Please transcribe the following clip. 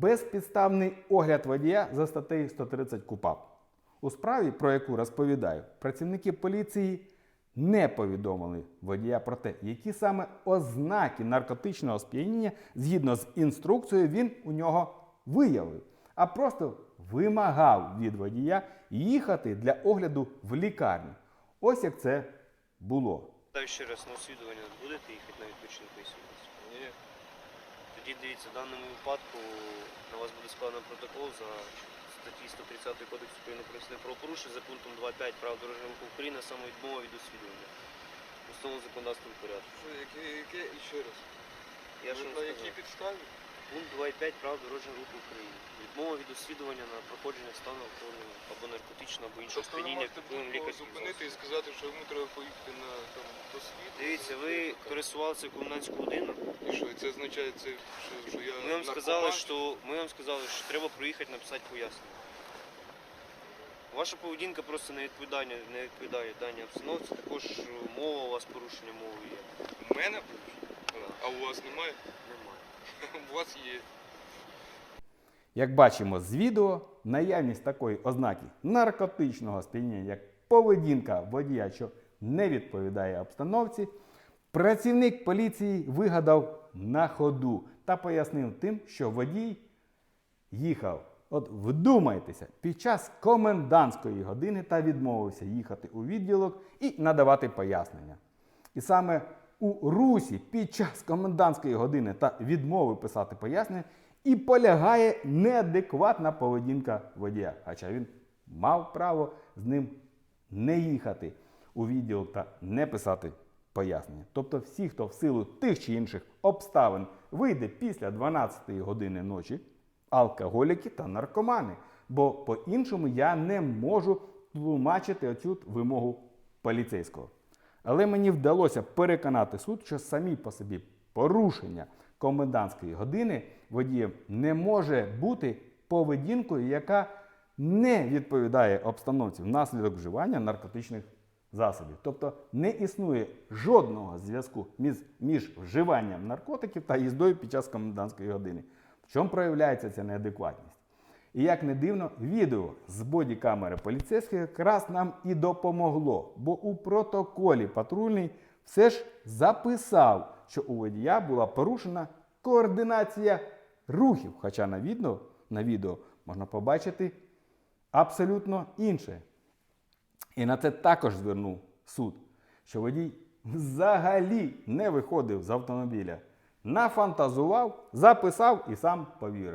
безпідставний огляд водія за статтею 130 КУПАП. У справі, про яку розповідаю, працівники поліції не повідомили водія про те, які саме ознаки наркотичного сп'яніння згідно з інструкцією він у нього виявив, а просто вимагав від водія їхати для огляду в лікарню. Ось як це було. Та ще раз на освідування будете їхати на відпочинок висвідуватися? Ні. Тоді дивіться, в даному випадку на вас буде складено протокол за статті 130 Кодексу України про правопорушення за пунктом 2.5 прав дорожнього руху України, самовідмова саме відмова від освідування. Установлено законодавством порядку. Що, яке, яке і ще раз? Я ж вам на сказав. якій підставі? Пункт 2.5 прав дорожнього руху України. Відмова від освідування на проходження стану алкогольного або наркотичного або іншого сп'яніння впливом лікарських зупинити і сказати, що йому треба поїхати на там до світу. Дивіться, ви користувалися комендантську годину. І що, це означає, це, що, що я Ми вам сказали, що ми вам сказали, що треба проїхати написати пояснення. Ваша поведінка просто не відповідає, не відповідає даній обстановці. Також мова у вас порушення мови є. У мене? порушення? А у вас немає? Немає. У вас є. Як бачимо з відео, наявність такої ознаки наркотичного сп'яніння, як поведінка водія, що не відповідає обстановці, працівник поліції вигадав на ходу та пояснив тим, що водій їхав. От вдумайтеся, під час комендантської години та відмовився їхати у відділок і надавати пояснення. І саме у русі під час комендантської години та відмови писати пояснення і полягає неадекватна поведінка водія. Хоча він мав право з ним не їхати у відділок та не писати пояснення. Тобто всі, хто в силу тих чи інших обставин вийде після 12 години ночі, алкоголіки та наркомани. Бо по-іншому я не можу тлумачити оцю вимогу поліцейського. Але мені вдалося переконати суд, що самі по собі порушення комендантської години водієм не може бути поведінкою, яка не відповідає обстановці внаслідок вживання наркотичних засобів. Тобто не існує жодного зв'язку між, вживанням наркотиків та їздою під час комендантської години. В чому проявляється ця неадекватність? І як не дивно, відео з бодікамери поліцейських якраз нам і допомогло, бо у протоколі патрульний все ж записав, що у водія була порушена координація рухів. Хоча на відео, на відео можна побачити абсолютно інше. І на це також звернув суд, що водій взагалі не виходив з автомобіля, нафантазував, записав і сам повірив.